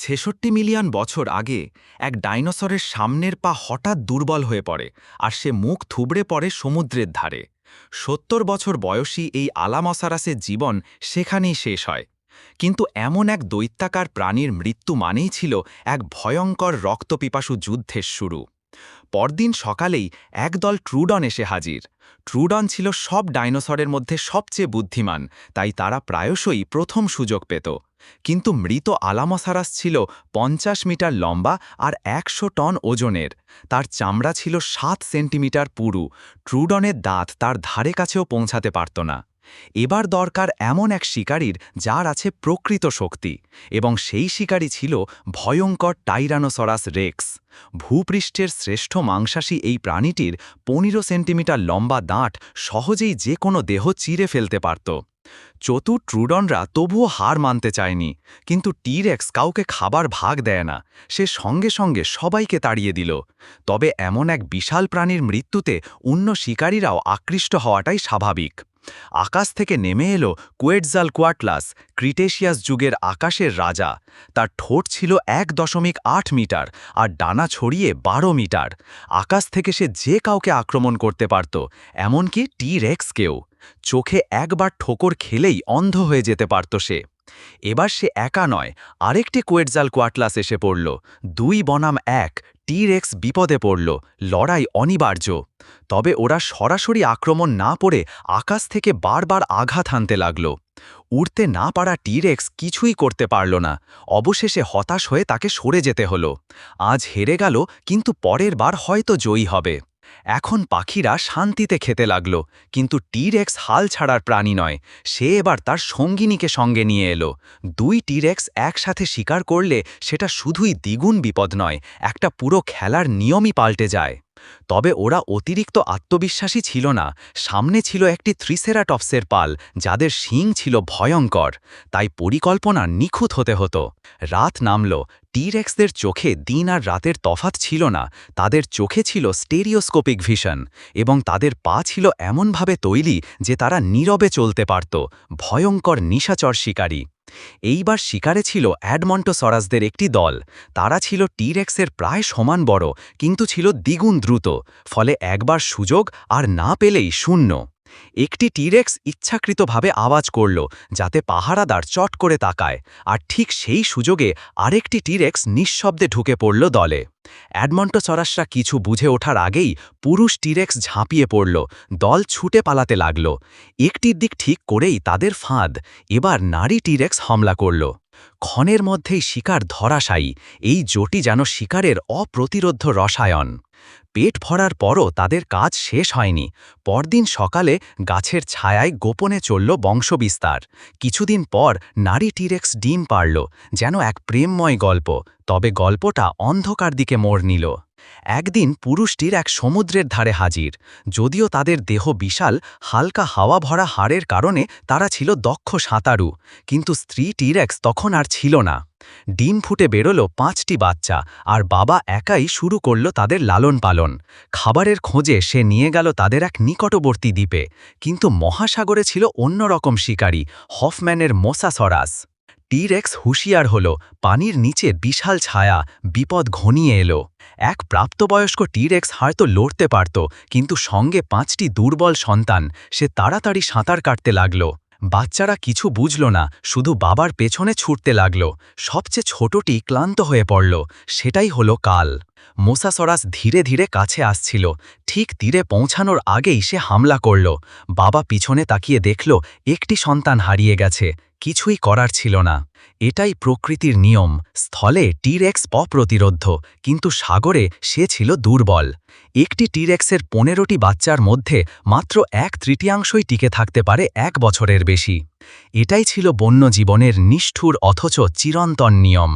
ছেষট্টি মিলিয়ন বছর আগে এক ডাইনোসরের সামনের পা হঠাৎ দুর্বল হয়ে পড়ে আর সে মুখ থুবড়ে পড়ে সমুদ্রের ধারে। সত্তর বছর বয়সী এই আলামসারাসের জীবন সেখানেই শেষ হয়। কিন্তু এমন এক দৈত্যাকার প্রাণীর মৃত্যু মানেই ছিল এক ভয়ঙ্কর রক্তপিপাসু যুদ্ধের শুরু। পরদিন সকালেই একদল ট্রুডন এসে হাজির। ট্রুডন ছিল সব ডাইনোসরের মধ্যে সবচেয়ে বুদ্ধিমান, তাই তারা প্রায়শই প্রথম সুযোগ পেত। কিন্তু মৃত আলামসারাস ছিল পঞ্চাশ মিটার লম্বা আর একশো টন ওজনের। তার চামড়া ছিল সাত সেন্টিমিটার পুরু। ট্রুডনের দাঁত তার ধারে কাছেও পৌঁছাতে পারত না। এবার দরকার এমন এক শিকারীর যার আছে প্রকৃত শক্তি, এবং সেই শিকারী ছিল ভয়ঙ্কর টাইরানোসরাস রেক্স। ভূপৃষ্ঠের শ্রেষ্ঠ মাংসাশী এই প্রাণীটির পনেরো সেন্টিমিটার লম্বা দাঁট সহজেই যে কোনো দেহ চিরে ফেলতে পারত। চতুর ট্রুডনরা তবুও হার মানতে চায়নি, কিন্তু টিরেক্স কাউকে খাবার ভাগ দেয় না, সে সঙ্গে সঙ্গে সবাইকে তাড়িয়ে দিল। তবে এমন এক বিশাল প্রাণীর মৃত্যুতে অন্য শিকারীরাও আকৃষ্ট হওয়াটাই স্বাভাবিক। আকাশ থেকে নেমে এলো কুয়েটজাল কোয়াটলাস, ক্রিটেশিয়াস যুগের আকাশের রাজা। তার ঠোঁট ছিল এক দশমিক আট মিটার আর ডানা ছড়িয়ে বারো মিটার। আকাশ থেকে সে যে কাউকে আক্রমণ করতে পারত, এমনকি টি রেক্সকেও চোখে একবার ঠোকর খেলেই অন্ধ হয়ে যেতে পারত সে। এবার সে একা নয়, আরেকটি কোয়েটজাল কোয়াটলাস এসে পড়ল। দুই বনাম এক, টিরেক্স বিপদে পড়ল, লড়াই অনিবার্য। তবে ওরা সরাসরি আক্রমণ না পড়ে আকাশ থেকে বারবার আঘাত হানতে লাগল। উড়তে না পারা টিরেক্স কিছুই করতে পারল না। অবশেষে হতাশ হয়ে তাকে সরে যেতে হলো। আজ হেরে গেল, কিন্তু পরের বার হয়তো জয়ী হবে। এখন পাখিরা শান্তিতে খেতে লাগল, কিন্তু টিরেক্স হাল ছাড়ার প্রাণী নয়। সে এবার তার সঙ্গিনীকে সঙ্গে নিয়ে এলো। দুই টিরেক্স একসাথে শিকার করলে সেটা শুধুই দ্বিগুণ বিপদ নয়, একটা পুরো খেলার নিয়মই পাল্টে যায়। তবে ওরা অতিরিক্ত আত্মবিশ্বাসী ছিল না। সামনে ছিল একটি থ্রিসেরাটপসের পাল, যাদের শিং ছিল ভয়ঙ্কর। তাই পরিকল্পনা নিখুঁত হতে হতো। রাত নামল। টিরেক্সদের চোখে দিন আর রাতের তফাত ছিল না। তাদের চোখে ছিল স্টেরিওস্কোপিক ভিশন এবং তাদের পা ছিল এমনভাবে তৈরি যে তারা নীরবে চলতে পারত। ভয়ঙ্কর নিশাচর শিকারী। এইবার শিকারে ছিল অ্যাডমন্টোসরাসদের একটি দল। তারা ছিল টিরেক্সের প্রায় সমান বড়, কিন্তু ছিল দ্বিগুণ দ্রুত, ফলে একবার সুযোগ আর না পেলেই শূন্য। একটি টিরেক্স ইচ্ছাকৃতভাবে আওয়াজ করল, যাতে পাহারাদার চট করে তাকায়, আর ঠিক সেই সুযোগে আরেকটি টিরেক্স নিঃশব্দে ঢুকে পড়ল দলে। অ্যাডমন্টোসরাসরা কিছু বুঝে ওঠার আগেই পুরুষ টিরেক্স ঝাঁপিয়ে পড়ল, দল ছুটে পালাতে লাগল। একটির দিক ঠিক করেই তাদের ফাঁদ, এবার নারী টিরেক্স হামলা করল। ক্ষণের মধ্যেই শিকার ধরাশায়ী, এই জটি যেন শিকারের অপ্রতিরোধ্য রসায়ন। পেট ভরার পরও তাদের কাজ শেষ হয়নি। পরদিন সকালে গাছের ছায়ায় গোপনে চলল বংশবিস্তার। কিছুদিন পর নারী টিরেক্স ডিম পারল, যেন এক প্রেমময় গল্প, তবে গল্পটা অন্ধকার দিকে মোড় নিল। একদিন পুরুষটির এক সমুদ্রের ধারে হাজির, যদিও তাদের দেহ বিশাল, হালকা হাওয়া ভরা হাড়ের কারণে তারা ছিল দক্ষ সাঁতারু, কিন্তু স্ত্রী টিরেক্স তখন আর ছিল না। ডিম ফুটে বেরোলো পাঁচটি বাচ্চা, আর বাবা একাই শুরু করল তাদের লালন পালন খাবারের খোঁজে সে নিয়ে গেল তাদের এক নিকটবর্তী দ্বীপে, কিন্তু মহাসাগরে ছিল অন্যরকম শিকারী, হফম্যানের মোসাসরাস। টিরেক্স হুঁশিয়ার হল, পানির নিচে বিশাল ছায়া, বিপদ ঘনিয়ে এলো। এক প্রাপ্তবয়স্ক টিরেক্স হয়তো লড়তে পারত, কিন্তু সঙ্গে পাঁচটি দুর্বল সন্তান, সে তাড়াতাড়ি সাঁতার কাটতে লাগল। বাচ্চারা কিছু বুঝল না, শুধু বাবার পেছনে ছুটতে লাগল। সবচেয়ে ছোটটি ক্লান্ত হয়ে পড়ল, সেটাই হলো কাল। মোসাসরাস ধীরে ধীরে কাছে আসছিল। ঠিক তীরে পৌঁছানোর আগেই সে হামলা করল। বাবা পিছনে তাকিয়ে দেখল, একটি সন্তান হারিয়ে গেছে। কিছুই করার ছিল না। এটাই প্রকৃতির নিয়ম। স্থলে টিরেক্স অপ্রতিরোধ্য, কিন্তু সাগরে সে ছিল দুর্বল। একটি টিরেক্সের পনেরোটি বাচ্চার মধ্যে মাত্র এক তৃতীয়াংশই টিকে থাকতে পারে এক বছরের বেশি। এটাই ছিল বন্য জীবনের নিষ্ঠুর অথচ চিরন্তন নিয়ম।